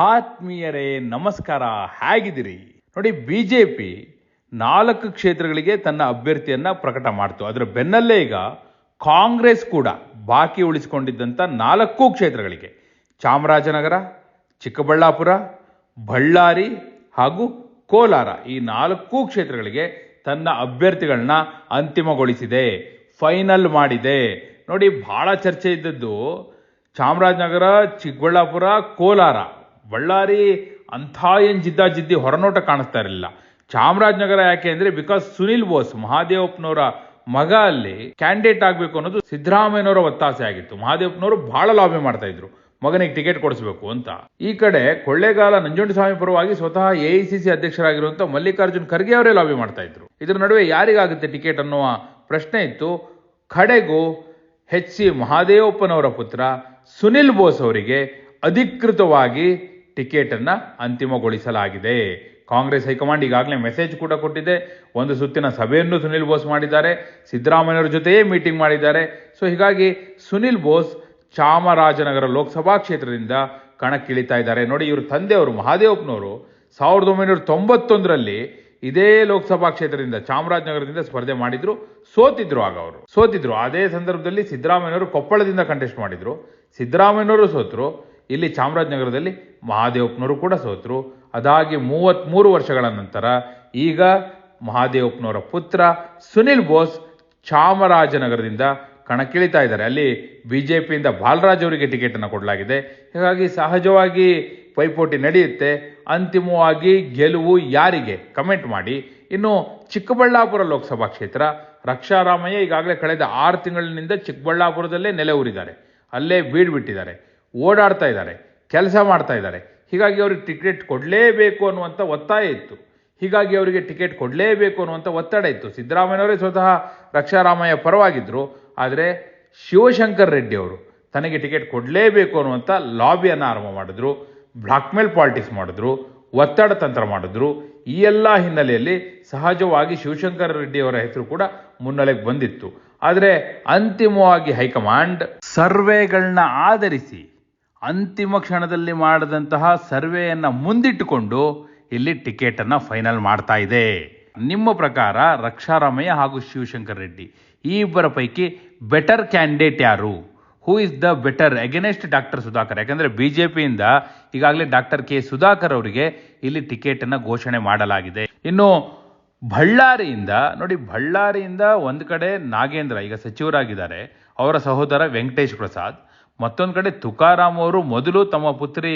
ಆತ್ಮೀಯರೇ, ನಮಸ್ಕಾರ, ಹೇಗಿದ್ದೀರಿ? ನೋಡಿ ಬಿ ಜೆ ಪಿ ನಾಲ್ಕು ಕ್ಷೇತ್ರಗಳಿಗೆ ತನ್ನ ಅಭ್ಯರ್ಥಿಯನ್ನು ಪ್ರಕಟ ಮಾಡ್ತು. ಅದರ ಬೆನ್ನಲ್ಲೇ ಈಗ ಕಾಂಗ್ರೆಸ್ ಕೂಡ ಬಾಕಿ ಉಳಿಸಿಕೊಂಡಿದ್ದಂಥ ನಾಲ್ಕು ಕ್ಷೇತ್ರಗಳಿಗೆ. ಚಾಮರಾಜನಗರ, ಚಿಕ್ಕಬಳ್ಳಾಪುರ, ಬಳ್ಳಾರಿ ಹಾಗೂ ಕೋಲಾರ ಈ ನಾಲ್ಕು ಕ್ಷೇತ್ರಗಳಿಗೆ ತನ್ನ ಅಭ್ಯರ್ಥಿಗಳನ್ನ ಅಂತಿಮಗೊಳಿಸಿದೆ, ಫೈನಲ್ ಮಾಡಿದೆ. ನೋಡಿ ಬಹಳ ಚರ್ಚೆ ಇದ್ದದ್ದು ಚಾಮರಾಜನಗರ, ಚಿಕ್ಕಬಳ್ಳಾಪುರ, ಕೋಲಾರ. ಬಳ್ಳಾರಿ ಅಂಥ ಏನು ಜಿದ್ದಾಜಿದ್ದಿ ಹೊರನೋಟ ಕಾಣಿಸ್ತಾ ಇರಲಿಲ್ಲ. ಚಾಮರಾಜನಗರ ಯಾಕೆ ಅಂದರೆ ಬಿಕಾಸ್ ಸುನಿಲ್ ಬೋಸ್, ಮಹಾದೇವಪ್ಪನವರ ಮಗ ಅಲ್ಲಿ ಕ್ಯಾಂಡಿಡೇಟ್ ಆಗಬೇಕು ಅನ್ನೋದು ಸಿದ್ದರಾಮಯ್ಯನವರ ಒತ್ತಾಸೆ ಆಗಿತ್ತು. ಮಹಾದೇವಪ್ಪನವರು ಬಹಳ ಲಾಬಿ ಮಾಡ್ತಾ ಇದ್ರು. ಮಗನಿಗೆ ಟಿಕೆಟ್ ಕೊಡಿಸ್ಬೇಕು ಅಂತ. ಈ ಕಡೆ ಕೊಳ್ಳೇಗಾಲ ನಂಜುಂಡಸ್ವಾಮಿ ಪರವಾಗಿ ಸ್ವತಃ ಎಐಸಿಸಿ ಅಧ್ಯಕ್ಷರಾಗಿರುವಂಥ ಮಲ್ಲಿಕಾರ್ಜುನ್ ಖರ್ಗೆ ಅವರೇ ಲಾಬಿ ಮಾಡ್ತಾ ಇದ್ರು. ಇದರ ನಡುವೆ ಯಾರಿಗಾಗುತ್ತೆ ಟಿಕೆಟ್ ಅನ್ನುವ ಪ್ರಶ್ನೆ ಇತ್ತು. ಕಡೆಗೂ ಹೆಚ್ ಸಿ ಮಹಾದೇವಪ್ಪನವರ ಪುತ್ರ ಸುನಿಲ್ ಬೋಸ್ ಅವರಿಗೆ ಅಧಿಕೃತವಾಗಿ ಟಿಕೆಟ್ ಅನ್ನ ಅಂತಿಮಗೊಳಿಸಲಾಗಿದೆ. ಕಾಂಗ್ರೆಸ್ ಹೈಕಮಾಂಡ್ ಈಗಾಗಲೇ ಮೆಸೇಜ್ ಕೂಡ ಕೊಟ್ಟಿದೆ. ಒಂದು ಸುತ್ತಿನ ಸಭೆಯನ್ನು ಸುನಿಲ್ ಬೋಸ್ ಮಾಡಿದ್ದಾರೆ. ಸಿದ್ದರಾಮಯ್ಯವ್ರ ಜೊತೆಯೇ ಮೀಟಿಂಗ್ ಮಾಡಿದ್ದಾರೆ. ಸೊ, ಹೀಗಾಗಿ ಸುನಿಲ್ ಬೋಸ್ ಚಾಮರಾಜನಗರ ಲೋಕಸಭಾ ಕ್ಷೇತ್ರದಿಂದ ಕಣಕ್ಕಿಳಿತಾ ಇದ್ದಾರೆ. ನೋಡಿ, ಇವರು ತಂದೆಯವರು ಮಹಾದೇವಪ್ಪನವರು ಸಾವಿರದ ಒಂಬೈನೂರ ತೊಂಬತ್ತೊಂದರಲ್ಲಿ ಇದೇ ಲೋಕಸಭಾ ಕ್ಷೇತ್ರದಿಂದ ಚಾಮರಾಜನಗರದಿಂದ ಸ್ಪರ್ಧೆ ಮಾಡಿದ್ರು. ಸೋತಿದ್ರು ಆಗ ಅವರು. ಸೋತಿದ್ರು. ಅದೇ ಸಂದರ್ಭದಲ್ಲಿ ಸಿದ್ದರಾಮಯ್ಯವರು ಕೊಪ್ಪಳದಿಂದ ಕಂಟೆಸ್ಟ್ ಮಾಡಿದ್ರು. ಸಿದ್ದರಾಮಯ್ಯನವರು ಸೋತರು. ಇಲ್ಲಿ ಚಾಮರಾಜನಗರದಲ್ಲಿ ಮಹಾದೇವಪ್ಪನವರು ಕೂಡ ಸೋತರು. ಅದಾಗಿ ಮೂವತ್ತ್ಮೂರು ವರ್ಷಗಳ ನಂತರ ಈಗ ಮಹಾದೇವಪ್ಪನವರ ಪುತ್ರ ಸುನಿಲ್ ಬೋಸ್ ಚಾಮರಾಜನಗರದಿಂದ ಕಣಕ್ಕಿಳಿತಾ ಇದ್ದಾರೆ. ಅಲ್ಲಿ ಬಿಜೆಪಿಯಿಂದ ಬಾಲರಾಜ್ ಅವರಿಗೆ ಟಿಕೆಟನ್ನು ಕೊಡಲಾಗಿದೆ. ಹೀಗಾಗಿ ಸಹಜವಾಗಿ ಪೈಪೋಟಿ ನಡೆಯುತ್ತೆ. ಅಂತಿಮವಾಗಿ ಗೆಲುವು ಯಾರಿಗೆ ಕಮೆಂಟ್ ಮಾಡಿ. ಇನ್ನು ಚಿಕ್ಕಬಳ್ಳಾಪುರ ಲೋಕಸಭಾ ಕ್ಷೇತ್ರ, ರಕ್ಷಾರಾಮಯ್ಯ ಈಗಾಗಲೇ ಕಳೆದ ಆರು ತಿಂಗಳಿನಿಂದ ಚಿಕ್ಕಬಳ್ಳಾಪುರದಲ್ಲೇ ನೆಲೆ ಊರಿದ್ದಾರೆ. ಅಲ್ಲೇ ಬೀಡ್ ಬಿಟ್ಟಿದ್ದಾರೆ ಓಡಾಡ್ತಾ ಇದ್ದಾರೆ, ಕೆಲಸ ಮಾಡ್ತಾ ಇದ್ದಾರೆ. ಹೀಗಾಗಿ ಅವ್ರಿಗೆ ಟಿಕೆಟ್ ಕೊಡಲೇಬೇಕು ಅನ್ನುವಂಥ ಒತ್ತಾಯ ಇತ್ತು. ಹೀಗಾಗಿ ಅವರಿಗೆ ಟಿಕೆಟ್ ಕೊಡಲೇಬೇಕು ಅನ್ನುವಂಥ ಒತ್ತಡ ಇತ್ತು. ಸಿದ್ದರಾಮಯ್ಯನವರೇ ಸ್ವತಃ ರಕ್ಷಾರಾಮಯ್ಯ ಪರವಾಗಿದ್ದರು ಆದರೆ ಶಿವಶಂಕರ್ ರೆಡ್ಡಿ ಅವರು ತನಗೆ ಟಿಕೆಟ್ ಕೊಡಲೇಬೇಕು ಅನ್ನುವಂಥ ಲಾಬಿಯನ್ನು ಆರಂಭ ಮಾಡಿದ್ರು ಬ್ಲಾಕ್ಮೇಲ್ ಪಾಲಿಟಿಕ್ಸ್ ಮಾಡಿದ್ರು, ಒತ್ತಡ ತಂತ್ರ ಮಾಡಿದ್ರು. ಈ ಎಲ್ಲ ಹಿನ್ನೆಲೆಯಲ್ಲಿ ಸಹಜವಾಗಿ ಶಿವಶಂಕರ ರೆಡ್ಡಿಯವರ ಹೆಸರು ಕೂಡ ಮುನ್ನೆಲೆಗೆ ಬಂದಿತ್ತು. ಆದರೆ ಅಂತಿಮವಾಗಿ ಹೈಕಮಾಂಡ್ ಸರ್ವೆಗಳನ್ನ ಆಧರಿಸಿ ಅಂತಿಮ ಕ್ಷಣದಲ್ಲಿ ಮಾಡಿದಂತಹ ಸರ್ವೆಯನ್ನು ಮುಂದಿಟ್ಟುಕೊಂಡು ಇಲ್ಲಿ ಟಿಕೆಟನ್ನು ಫೈನಲ್ ಮಾಡ್ತಾ ಇದೆ. ನಿಮ್ಮ ಪ್ರಕಾರ ರಕ್ಷಾರಾಮಯ್ಯ ಹಾಗೂ ಶಿವಶಂಕರ್ ರೆಡ್ಡಿ, ಈ ಇಬ್ಬರ ಪೈಕಿ ಬೆಟರ್ ಕ್ಯಾಂಡಿಡೇಟ್ ಯಾರು? Who is the better against doctor Sudhakar? ಯಾಕಂದರೆ ಬಿ ಜೆ ಪಿಯಿಂದ ಈಗಾಗಲೇ ಡಾಕ್ಟರ್ ಕೆ ಸುಧಾಕರ್ ಅವರಿಗೆ ಇಲ್ಲಿ ಟಿಕೆಟನ್ನು ಘೋಷಣೆ ಮಾಡಲಾಗಿದೆ. ಇನ್ನು ಬಳ್ಳಾರಿಯಿಂದ, ನೋಡಿ ಬಳ್ಳಾರಿಯಿಂದ ಒಂದು ಕಡೆ ನಾಗೇಂದ್ರ, ಈಗ ಸಚಿವರಾಗಿದ್ದಾರೆ, ಅವರ ಸಹೋದರ ವೆಂಕಟೇಶ್ ಪ್ರಸಾದ್ ಮತ್ತೊಂದು ಕಡೆ ತುಕಾರಾಮ್ ಅವರು ಮೊದಲು ತಮ್ಮ ಪುತ್ರಿ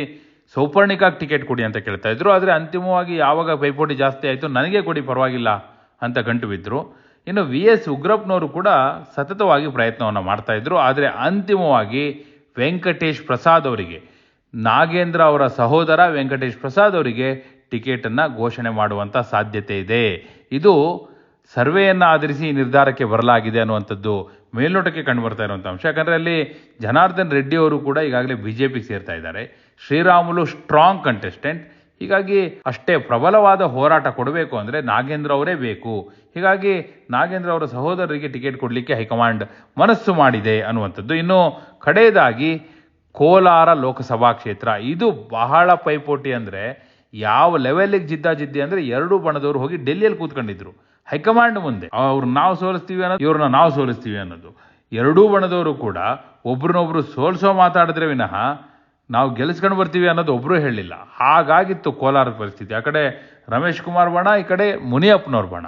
ಸೌಪರ್ಣಿಕಾಗಿ ಟಿಕೆಟ್ ಕೊಡಿ ಅಂತ ಕೇಳ್ತಾ ಇದ್ರು, ಆದರೆ ಅಂತಿಮವಾಗಿ ಯಾವಾಗ ಪೈಪೋಟಿ ಜಾಸ್ತಿ ಆಯಿತು ನನಗೆ ಕೊಡಿ ಪರವಾಗಿಲ್ಲ ಅಂತ ಗಂಟು ಬಿದ್ದರು ಇನ್ನು ವಿ ಎಸ್ ಉಗ್ರಪ್ಪನವರು ಕೂಡ ಸತತವಾಗಿ ಪ್ರಯತ್ನವನ್ನು ಮಾಡ್ತಾ ಇದ್ರು, ಆದರೆ ಅಂತಿಮವಾಗಿ ವೆಂಕಟೇಶ್ ಪ್ರಸಾದ್ ಅವರಿಗೆ, ನಾಗೇಂದ್ರ ಅವರ ಸಹೋದರ ವೆಂಕಟೇಶ್ ಪ್ರಸಾದ್ ಅವರಿಗೆ ಟಿಕೆಟನ್ನು ಘೋಷಣೆ ಮಾಡುವಂಥ ಸಾಧ್ಯತೆ ಇದೆ. ಇದು ಸರ್ವೆಯನ್ನು ಆಧರಿಸಿ ನಿರ್ಧಾರಕ್ಕೆ ಬರಲಾಗಿದೆ ಅನ್ನುವಂಥದ್ದು ಮೇಲ್ನೋಟಕ್ಕೆ ಕಂಡುಬರ್ತಾ ಇರುವಂಥ ಅಂಶ. ಯಾಕಂದರೆ ಅಲ್ಲಿ ಜನಾರ್ದನ್ ರೆಡ್ಡಿ ಅವರು ಕೂಡ ಈಗಾಗಲೇ ಬಿ ಜೆ ಪಿ ಸೇರ್ತಾ ಇದ್ದಾರೆ. ಶ್ರೀರಾಮುಲು ಸ್ಟ್ರಾಂಗ್ ಕಂಟೆಸ್ಟೆಂಟ್ ಹೀಗಾಗಿ ಅಷ್ಟೇ ಪ್ರಬಲವಾದ ಹೋರಾಟ ಕೊಡಬೇಕು ಅಂದರೆ ನಾಗೇಂದ್ರ ಅವರೇ ಬೇಕು. ಹೀಗಾಗಿ ನಾಗೇಂದ್ರ ಅವರ ಸಹೋದರರಿಗೆ ಟಿಕೆಟ್ ಕೊಡಲಿಕ್ಕೆ ಹೈಕಮಾಂಡ್ ಮನಸ್ಸು ಮಾಡಿದೆ ಅನ್ನುವಂಥದ್ದು. ಇನ್ನು ಕಡೆಯದಾಗಿ ಕೋಲಾರ ಲೋಕಸಭಾ ಕ್ಷೇತ್ರ, ಇದು ಬಹಳ ಪೈಪೋಟಿ ಅಂದರೆ ಯಾವ ಲೆವೆಲ್ಗೆ ಜಿದ್ದಾಜಿದ್ದಿ ಅಂದರೆ ಎರಡೂ ಬಣದವರು ಹೋಗಿ ಡೆಲ್ಲಿಯಲ್ಲಿ ಕೂತ್ಕೊಂಡಿದ್ರು. ಹೈಕಮಾಂಡ್ ಮುಂದೆ. ಅವ್ರು ನಾವು ಸೋಲಿಸ್ತೀವಿ ಅನ್ನೋದು, ಇವ್ರನ್ನ ನಾವು ಸೋಲಿಸ್ತೀವಿ ಅನ್ನೋದು. ಎರಡೂ ಬಣದವರು ಕೂಡ ಒಬ್ರನ್ನೊಬ್ರು ಸೋಲ್ಸೋ ಮಾತಾಡಿದ್ರೆ ವಿನಃ ನಾವು ಗೆಲ್ಲಿಸ್ಕೊಂಡು ಬರ್ತೀವಿ ಅನ್ನೋದು ಒಬ್ರು ಹೇಳಿಲ್ಲ. ಹಾಗಾಗಿತ್ತು ಕೋಲಾರದ ಪರಿಸ್ಥಿತಿ. ಆ ಕಡೆ ರಮೇಶ್ ಕುಮಾರ್ ಬಣ, ಈ ಕಡೆ ಮುನಿಯಪ್ಪನವ್ರ ಬಣ.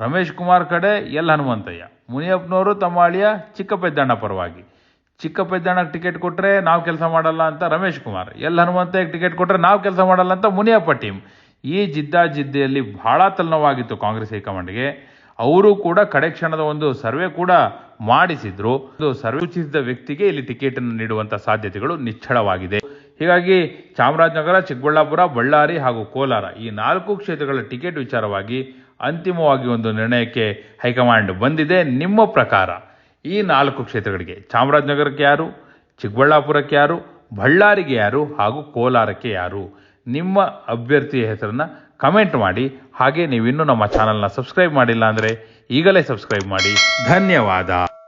ರಮೇಶ್ ಕುಮಾರ್ ಕಡೆ ಎಲ್ ಹನುಮಂತಯ್ಯ. ಮುನಿಯಪ್ಪನವರು ತಮ್ಮ ಅಳಿಯ ಚಿಕ್ಕಪೆದ್ದಣ್ಣ ಪರವಾಗಿ. ಚಿಕ್ಕಪೆದ್ದಣ್ಣಗೆ ಟಿಕೆಟ್ ಕೊಟ್ಟರೆ ನಾವು ಕೆಲಸ ಮಾಡಲ್ಲ ಅಂತ ರಮೇಶ್ ಕುಮಾರ್. ಎಲ್ ಹನುಮಂತಗೆ ಟಿಕೆಟ್ ಕೊಟ್ಟರೆ ನಾವು ಕೆಲಸ ಮಾಡಲ್ಲ ಅಂತ ಮುನಿಯಪ್ಪ ಟೀಮ್ ಈ ಜಿದ್ದಾಜಿದ್ದಿಯಲ್ಲಿ ಬಹಳ ತಲೆನೋವಾಗಿತ್ತು ಕಾಂಗ್ರೆಸ್ ಹೈಕಮಾಂಡ್ಗೆ ಅವರು ಕೂಡ ಕಡೆ ಕ್ಷಣದ ಒಂದು ಸರ್ವೆ ಕೂಡ ಮಾಡಿಸಿದ್ರು. ಒಂದು ಸರ್ವೆ ಸೂಚಿಸಿದ ವ್ಯಕ್ತಿಗೆ ಇಲ್ಲಿ ಟಿಕೆಟ್ ಅನ್ನು ನೀಡುವಂತ ಸಾಧ್ಯತೆಗಳು ನಿಚ್ಚಳವಾಗಿದೆ. ಹೀಗಾಗಿ ಚಾಮರಾಜನಗರ, ಚಿಕ್ಕಬಳ್ಳಾಪುರ, ಬಳ್ಳಾರಿ ಹಾಗೂ ಕೋಲಾರ ಈ ನಾಲ್ಕು ಕ್ಷೇತ್ರಗಳ ಟಿಕೆಟ್ ವಿಚಾರವಾಗಿ ಅಂತಿಮವಾಗಿ ಒಂದು ನಿರ್ಣಯಕ್ಕೆ ಹೈಕಮಾಂಡ್ ಬಂದಿದೆ. ನಿಮ್ಮ ಪ್ರಕಾರ? ಈ ನಾಲ್ಕು ಕ್ಷೇತ್ರಗಳಿಗೆ ಚಾಮರಾಜನಗರಕ್ಕೆ ಯಾರು, ಚಿಕ್ಕಬಳ್ಳಾಪುರಕ್ಕೆ ಯಾರು, ಬಳ್ಳಾರಿಗೆ ಯಾರು ಹಾಗೂ ಕೋಲಾರಕ್ಕೆ ಯಾರು? ನಿಮ್ಮ ಅಭ್ಯರ್ಥಿಯ ಹೆಸರನ್ನು ಕಮೆಂಟ್ ಮಾಡಿ. ಹಾಗೆ ನೀವಿನ್ನೂ ನಮ್ಮ ಚಾನಲ್ನ ಸಬ್ಸ್ಕ್ರೈಬ್ ಮಾಡಿಲ್ಲ ಅಂದರೆ ಈಗಲೇ ಸಬ್ಸ್ಕ್ರೈಬ್ ಮಾಡಿ. ಧನ್ಯವಾದ.